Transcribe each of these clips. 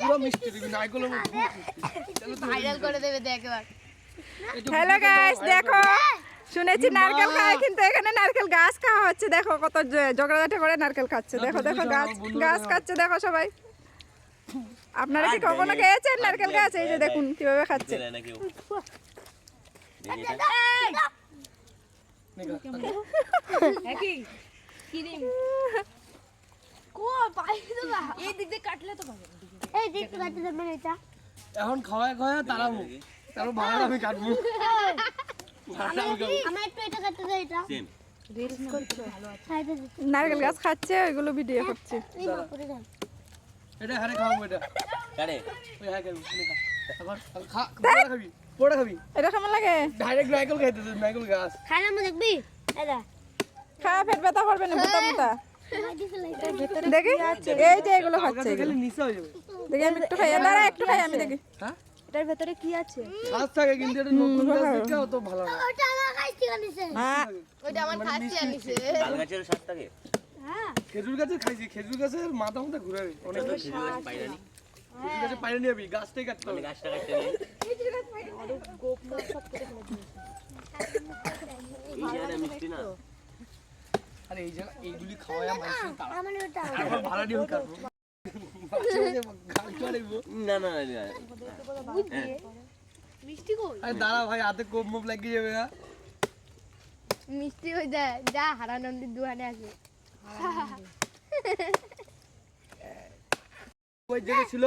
পুরো মিষ্টি দিবি ভাইরাল করে দেবে দেখ হ্যালো গাইস দেখো। শুনেছি নারকেল খায় কিন্তু এখানে নারকেল গাছ খাওয়া হচ্ছে। দেখো কত জগড়াঝাটে করে নারকেল খাচ্ছে। দেখো দেখো গাছ গাছ খাচ্ছে দেখো সবাই। আপনারা কি কখনো খেয়েছেন নারকেল গাছ? এই যে দেখুন কীভাবে খাচ্ছে। এই দিক দিয়ে কাটলে তো পাবে। এই দেখতে কাটতে যাবেন এটা। এখন খাওয়ায় খাওয়ায় তারাবো তারপর ভাড়া আমি কাটবো। আমার একটু এটা কাটতে দাও এটা. নারকেল গাছ খাচ্ছে ওইগুলো ভিডিও করছে। এই বাপুরে দাও। এটা হারে খাওয়াবো এটা। কারে? ওই হ্যাঁ খাবি নিগা। এখন খা পোড়া খাবি এটা কেমন লাগে? ডাইরেক্ট নারকেল খাইতে নারকেল গাছ। খাই না দেখবি? এটা খা পেট ব্যথা করবে না দেখি? এই যে এগুলো খাচ্ছে এগুলো। নিচে হয়ে যাবে। দেখি আমি একটু খাই দাঁড়া একটু খাই আমি দেখি। হ্যাঁ? এটার ভেতরে কি আছে? গাছ থাকে কিন্তু এটা নতুন গাছ দেখে অত ভালো না ওটা আমার খাইছি কানিছে হ্যাঁ ওইটা আমার খাচ্ছি আনিছে। তাল গাছের স্বাদ থাকে? খেজুর গাছে খাইছি খেজুর গাছের মাথা মাথা ঘুরে অনেক খেজুর গাছ পাইরা নি। খেজুর গাছে পাইরে নিয়ে যাবি গাছটাই কাটতে মানে হবে গাছটা কাটতে নেই। এই জায়গাটা মিষ্টি না? আর এই জায়গা এইগুলি তারা আমার ভাড়া দিয়ে কাটবো। না, না, না, না। মিষ্টি কই? আরে দাঁড়া ভাই হাতে কোপ মোপ লাগিয়ে যাবে মিষ্টি হই যা যা হারানন্দির দোকানে আছে ওই যেটা ছিল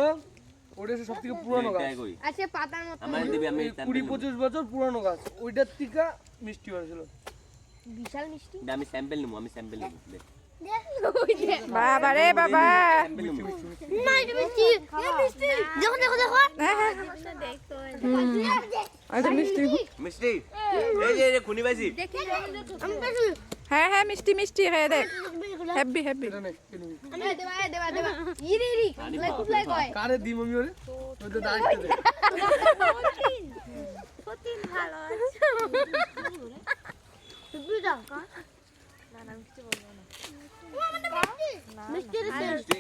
ওটা সব থেকে পুরানো গাছ। আছে পাতার মতো। আমার দিবি, আমি কুড়ি পঁচিশ বছর পুরানো গাছ। ওইটার থেকে মিষ্টি হয়েছিল। বিশাল মিষ্টি? আমি স্যাম্পল নেব আমি স্যাম্পল নেব বাবা রে বাবা। না এটা মিষ্টি এই মিষ্টি দেখো দেখো দেখো হ্যাঁ হ্যাঁ ওই তো মিষ্টি মিষ্টি এই যে এই যে খুনি পাইছি আমি পেছু হ্যাঁ হ্যাঁ মিষ্টি মিষ্টি হ্যাঁ দেখ দেখবি এগুলো হ্যাপি হ্যাপি এটা নে, এটা নিবি। এ, দেবা এ, দেবা দেবা ইরি ইরি কুতলাই কুতলাই কয় কারে দিম আমি ওরে ওই তো দাঁড়িয়ে দে দেখবি দাও কা না না মিষ্টি বলব না মিষ্টি দিছে মিষ্টি কাকা